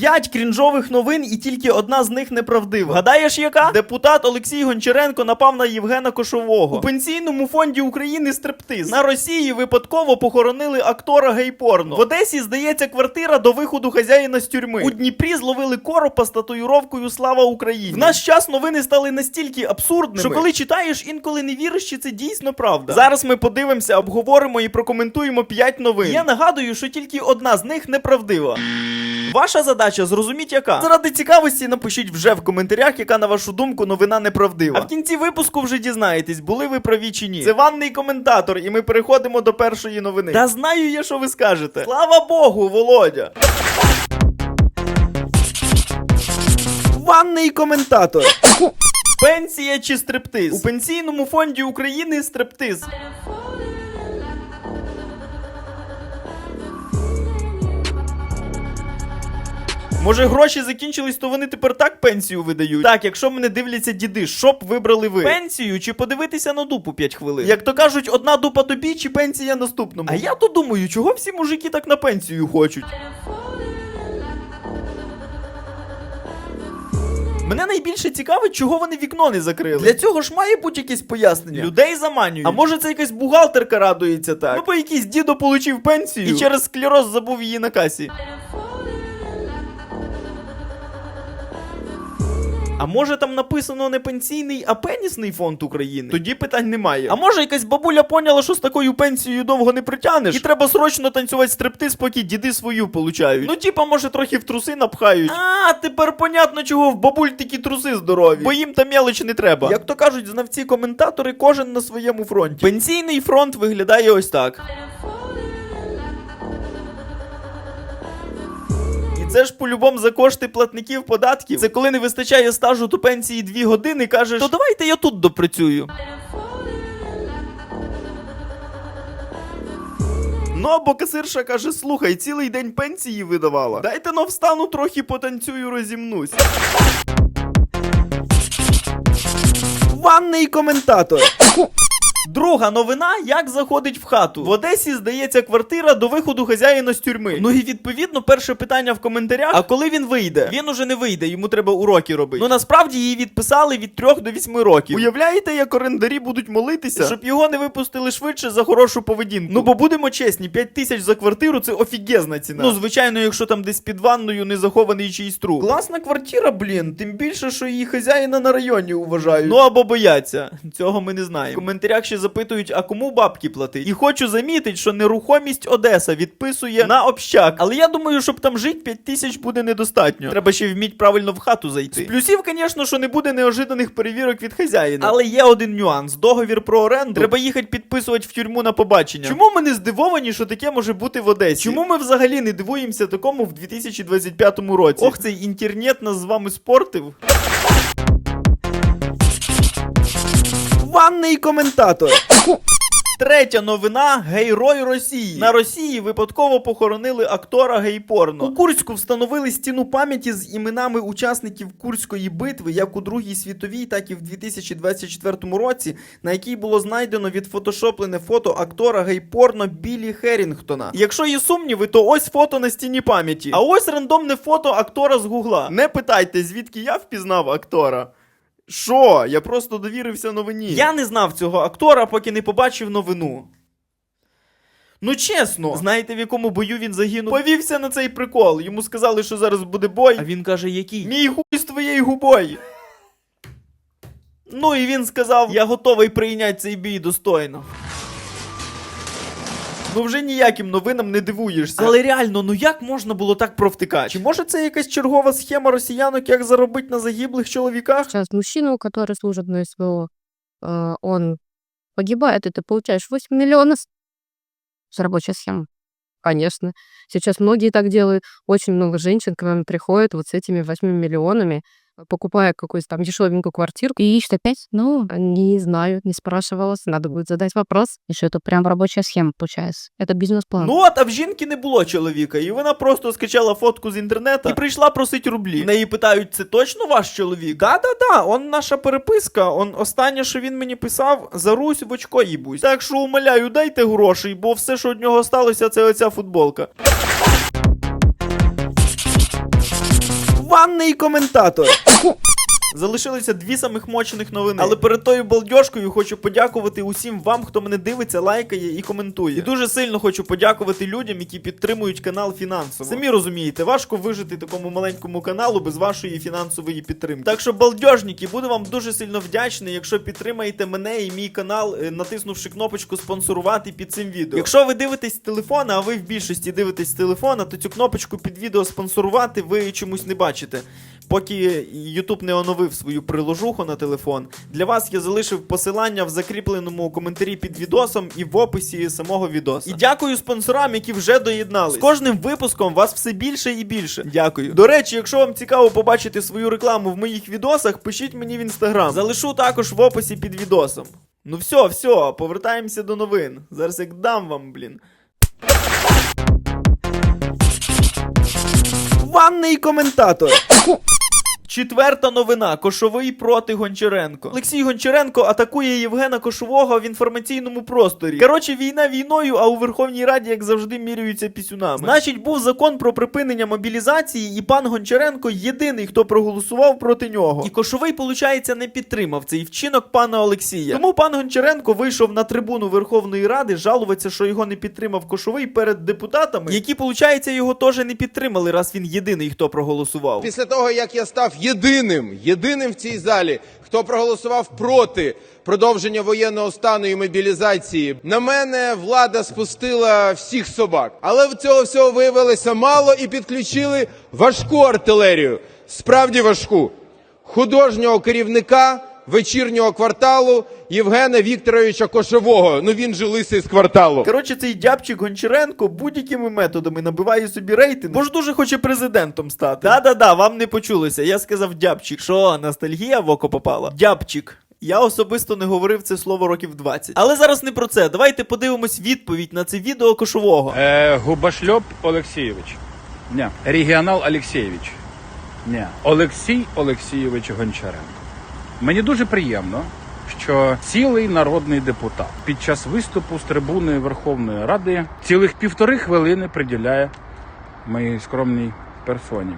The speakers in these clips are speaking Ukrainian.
П'ять крінжових новин, і тільки одна з них неправдива. Гадаєш, яка? Депутат Олексій Гончаренко напав на Євгена Кошового. У пенсійному фонді України стриптиз. На Росії випадково похоронили актора гейпорно. В Одесі здається квартира до виходу хазяїна з тюрми. У Дніпрі зловили коропа з татуїровкою Слава Україні. В наш час новини стали настільки абсурдними, що коли читаєш, інколи не віриш, чи це дійсно правда. Зараз ми подивимося, обговоримо і прокоментуємо 5 новин. Я нагадую, що тільки одна з них неправдива. Ваша задача зрозуміть, яка. Заради цікавості напишіть вже в коментарях, яка на вашу думку новина неправдива. А в кінці випуску вже дізнаєтесь, були ви праві чи ні. Це ванний коментатор, і ми переходимо до першої новини. Та знаю я, що ви скажете. Слава Богу, Володя! Ванний коментатор. Пенсія чи стриптиз? У пенсійному фонді України стриптиз. Може, гроші закінчились, то вони тепер так пенсію видають. Так, якщо мене дивляться діди, що б вибрали ви? Пенсію чи подивитися на дупу 5 хвилин? Як то кажуть, одна дупа тобі чи пенсія наступному. А я то думаю, чого всі мужики так на пенсію хочуть? Мене найбільше цікавить, чого вони вікно не закрили. Для цього ж має бути якесь пояснення. Людей заманюють. А може це якась бухгалтерка радується так? Ну бо якийсь дідо получив пенсію і через склероз забув її на касі. А може там написано не пенсійний, а пенісний фонд України? Тоді питань немає. А може якась бабуля поняла, що з такою пенсією довго не притягнеш? І треба срочно танцювати стриптиз, поки діди свою получають. Ну, типа, може, трохи в труси напхають. А, тепер понятно, чого в бабуль такі труси здорові. Бо їм та мелочі не треба. Як то кажуть, знавці коментатори, кожен на своєму фронті. Пенсійний фронт виглядає ось так. Це ж по-любому за кошти платників податків. Це коли не вистачає стажу до пенсії 2 години, кажеш, то давайте я тут допрацюю. Ну або касирша каже: слухай, цілий день пенсії видавала. Дайте но встану трохи потанцюю, розімнусь. Ванний коментатор. Друга новина, як заходить в хату. В Одесі здається квартира до виходу хазяїна з тюрми. Ну і відповідно, перше питання в коментарях. А коли він вийде? Він уже не вийде, йому треба уроки робити. Ну насправді її відписали від 3 до 8 років. Уявляєте, як орендарі будуть молитися, щоб його не випустили швидше за хорошу поведінку. Ну бо будемо чесні, 5 тисяч за квартиру це офігезна ціна. Ну звичайно, якщо там десь під ванною не захований чийсь труп. Класна квартира, блін. Тим більше, що її хазяїна на районі уважають. Ну або бояться. Цього ми не знаємо. В коментарях ще запитують, а кому бабки платить. І хочу замітити, що нерухомість Одеса відписує на общак. Але я думаю, щоб там жити 5 тисяч буде недостатньо. Треба ще вміть правильно в хату зайти. З плюсів, звісно, що не буде неожиданих перевірок від хазяїна. Але є один нюанс: договір про оренду. Треба їхати підписувати в тюрму на побачення. Чому ми не здивовані, що таке може бути в Одесі? Чому ми взагалі не дивуємося такому в 2025 році? Ох, цей інтернет нас з вами спортив. Ванний коментатор. Третя новина гейрой Росії. На Росії випадково похоронили актора гейпорно. У Курську встановили стіну пам'яті з іменами учасників Курської битви, як у Другій світовій, так і в 2024 році, на якій було знайдено відфотошоплене фото актора гейпорно Білі Херінгтона. Якщо є сумніви, то ось фото на стіні пам'яті. А ось рандомне фото актора з гугла. Не питайте, звідки я впізнав актора. Що? Я просто довірився новині. Я не знав цього актора, поки не побачив новину. Ну чесно, знаєте, в якому бою він загинув? Повівся на цей прикол. Йому сказали, що зараз буде бой. А він каже, який? Мій хуй з твоєю губою. Ну і він сказав: Я готовий прийняти цей бій достойно. Ну вже ніяким новинам не дивуєшся. Але реально, ну як можна було так провтикати? Чи може це якась чергова схема росіянок, як заробити на загиблих чоловіках? Сейчас мужчину, который служит на СВО, э, он погибает, и ты получаешь 8 миллионов с рабочей схемы. Конечно. Сейчас многие так делают. Очень много женщин к нам приходят вот с этими 8 миллионами, э, покупая какую-то там дешевенькую квартиру и ищут опять. Ну, не знаю, не спрашивалась. Надо будет задать вопрос. И что это прям рабочая схема получается. Это бизнес-план. Ну от, а в жінки не було чоловіка, і вона просто скачала фотку з інтернету і прийшла просити рублі. В неї питають, це точно ваш чоловік? Да-да-да, он наша переписка. Он останнє, що він мені писав, за Русь в очко їбусь. Так що умоляю, дайте грошей, бо все, що від нього сталося, це оця футболка. Ванний коментатор. Залишилися дві самих мочених новини. Але перед тою балдьошкою хочу подякувати усім вам, хто мене дивиться, лайкає і коментує. І дуже сильно хочу подякувати людям, які підтримують канал фінансово. Самі розумієте, важко вижити такому маленькому каналу без вашої фінансової підтримки. Так що, балдьожники, буду вам дуже сильно вдячний, якщо підтримаєте мене і мій канал, е, натиснувши кнопочку спонсорувати під цим відео. Якщо ви дивитесь з телефона, а ви в більшості дивитесь з телефона, то цю кнопочку під відео спонсорувати ви чомусь не бачите. Поки YouTube не оновив свою приложуху на телефон, для вас я залишив посилання в закріпленому коментарі під відосом і в описі самого відоса. І дякую спонсорам, які вже доєднались. З кожним випуском вас все більше і більше. Дякую. До речі, якщо вам цікаво побачити свою рекламу в моїх відосах, пишіть мені в інстаграм. Залишу також в описі під відосом. Ну все, все, повертаємося до новин. Зараз як дам вам, блін. Ванний коментатор. Четверта новина. Кошовий проти Гончаренко. Олексій Гончаренко атакує Євгена Кошового в інформаційному просторі. Коротше, війна війною, а у Верховній Раді, як завжди, міряються пісюнами. Значить, був закон про припинення мобілізації, і пан Гончаренко єдиний, хто проголосував проти нього. І Кошовий, получається, не підтримав цей вчинок пана Олексія. Тому пан Гончаренко вийшов на трибуну Верховної Ради жалуватися, що його не підтримав Кошовий перед депутатами, які, получається, його теж не підтримали, раз він єдиний, хто проголосував. Після того, як я став єдиним, єдиним в цій залі, хто проголосував проти продовження воєнного стану і мобілізації, на мене влада спустила всіх собак. Але цього всього виявилося мало і підключили важку артилерію, справді важку, художнього керівника вечірнього кварталу Євгена Вікторовича Кошового. Ну він же лисий з кварталу. Коротше, цей дябчик Гончаренко будь-якими методами набиває собі рейтинг, бо ж дуже хоче президентом стати. Да-да-да, вам не почулося. Я сказав дябчик. Що, ностальгія в око попала? Дябчик. Я особисто не говорив це слово років 20. Але зараз не про це. Давайте подивимось відповідь на це відео кошового. Е, Губашльоп Олексійович. Ні. Регіонал Олексійович. Ні. Олексій Олексійович Гончаренко. Мені дуже приємно, що цілий народний депутат під час виступу з трибуни Верховної Ради цілих півтори хвилини приділяє моїй скромній персоні.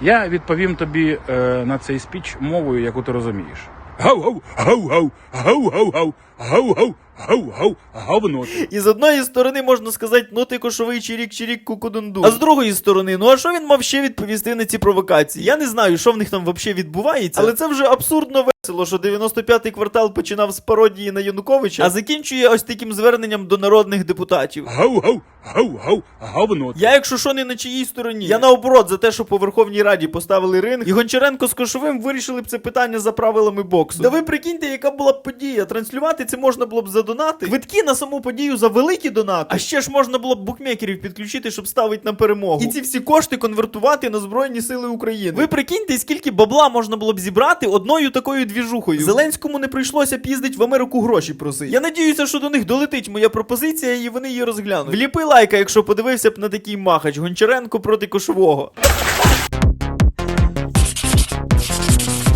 Я відповім тобі е, на цей спіч мовою, яку ти розумієш. Гау-гау, гау-гау, гау-гау-гау, гау-гау, гау-гау, говноти. І з одної сторони можна сказати, ну ти кошовий чирік чирік кукудунду. А з другої сторони, ну а що він мав ще відповісти на ці провокації? Я не знаю, що в них там взагалі відбувається, але це вже абсурдно весело, що 95-й квартал починав з пародії на Януковича, а закінчує ось таким зверненням до народних депутатів. Гау-гау-гау-гау-говноти. Я, якщо що, не на чиїй стороні. Я наоборот за те, що по Верховній Раді поставили ринг, і Гончаренко з Кошовим вирішили б це питання за правилами боксу. Да ви прикиньте, яка була б подія. Транслювати це можна було б за донати. Квитки на саму подію за великі донати. А ще ж можна було б букмекерів підключити, щоб ставити на перемогу. І ці всі кошти конвертувати на Збройні Сили України. Ви прикиньте, скільки бабла можна було б зібрати одною такою двіжухою. Зеленському не прийшлося б їздить в Америку гроші просити. Я надіюся, що до них долетить моя пропозиція, і вони її розглянуть. Вліпи лайка, якщо подивився б на такий махач Гончаренко проти Кошового.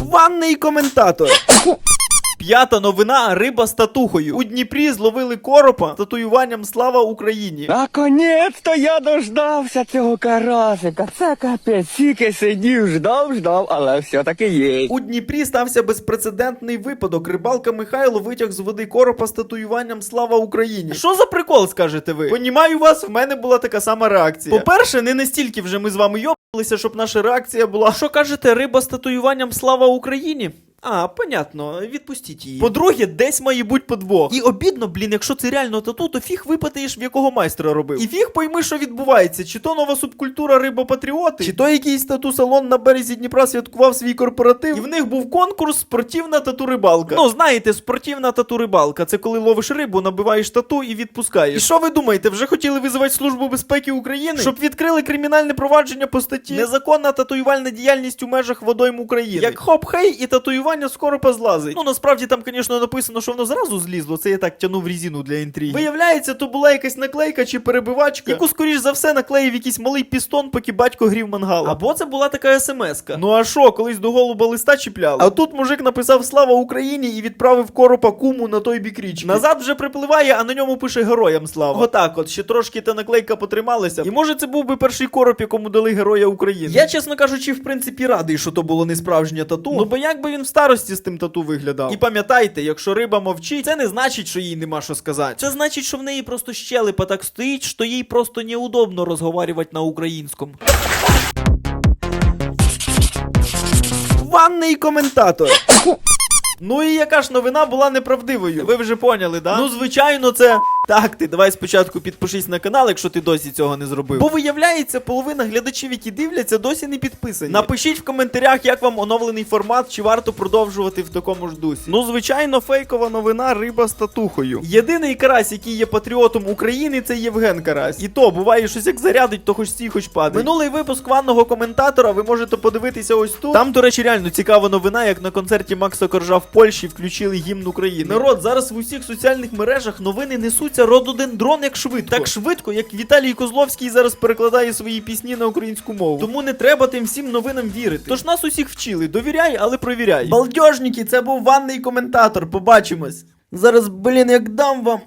Ванний коментатор. П'ята новина риба з татухою. У Дніпрі зловили коропа з татуюванням Слава Україні. Наконець-то я дождався цього карасика. Це капець, тільки сидів, ждав, ждав, але все-таки є. У Дніпрі стався безпрецедентний випадок. Рибалка Михайло витяг з води коропа з татуюванням Слава Україні. Що за прикол, скажете ви? Понімаю вас, в мене була така сама реакція. По-перше, не настільки вже ми з вами йобалися, щоб наша реакція була. Що кажете, риба з татуюванням Слава Україні? А, понятно, відпустіть її. По-друге, десь має бути подвох. І обідно, блін, якщо це реально тату, то фіг випитаєш, в якого майстра робив. І фіг пойми, що відбувається. Чи то нова субкультура рибопатріоти, чи то якийсь тату-салон на березі Дніпра святкував свій корпоратив. І в них був конкурс спортивна тату-рибалка. Ну, знаєте, спортивна тату-рибалка. Це коли ловиш рибу, набиваєш тату і відпускаєш. І що ви думаєте, вже хотіли визивати Службу безпеки України? Щоб відкрили кримінальне провадження по статті Незаконна татуювальна діяльність у межах водойм України. Як хоп-хей і татуювання татуювання з коропа злазить. Ну насправді там, звісно, написано, що воно зразу злізло. Це я так тянув різину для інтриги. Виявляється, то була якась наклейка чи перебивачка, яку, скоріш за все, наклеїв якийсь малий пістон, поки батько грів мангал. Або це була така смс-ка. Ну а що, колись до голуба листа чіпляли? А тут мужик написав Слава Україні і відправив коропа куму на той бік річки. Назад вже припливає, а на ньому пише героям слава. Отак, от ще трошки та наклейка потрималася. І може це був би перший короб, якому дали героя України. Я, чесно кажучи, в принципі радий, що то було не справжнє тату. Ну бо як би він в старості з тим тату виглядав. І пам'ятайте, якщо риба мовчить, це не значить, що їй нема що сказати. Це значить, що в неї просто щелепа так стоїть, що їй просто неудобно розговорювати на українському. Ванний коментатор. Ну і яка ж новина була неправдивою? Ви вже поняли, да? Ну, звичайно, це. Так, ти давай спочатку підпишись на канал, якщо ти досі цього не зробив. Бо виявляється, половина глядачів, які дивляться, досі не підписані. Напишіть в коментарях, як вам оновлений формат, чи варто продовжувати в такому ж дусі. Ну, звичайно, фейкова новина риба з татухою. Єдиний карась, який є патріотом України, це Євген Карась. І то буває щось як зарядить, то хоч сі, хоч падає. Минулий випуск ванного коментатора ви можете подивитися ось тут. Там, до речі, реально цікава новина, як на концерті Макса Коржа в Польщі включили гімн України. Народ, зараз в усіх соціальних мережах новини несуться рододендрон як швидко. Так швидко, як Віталій Козловський зараз перекладає свої пісні на українську мову. Тому не треба тим всім новинам вірити. Тож нас усіх вчили. Довіряй, але провіряй. Балдежники, це був ванний коментатор. Побачимось. Зараз, блін, як дам вам.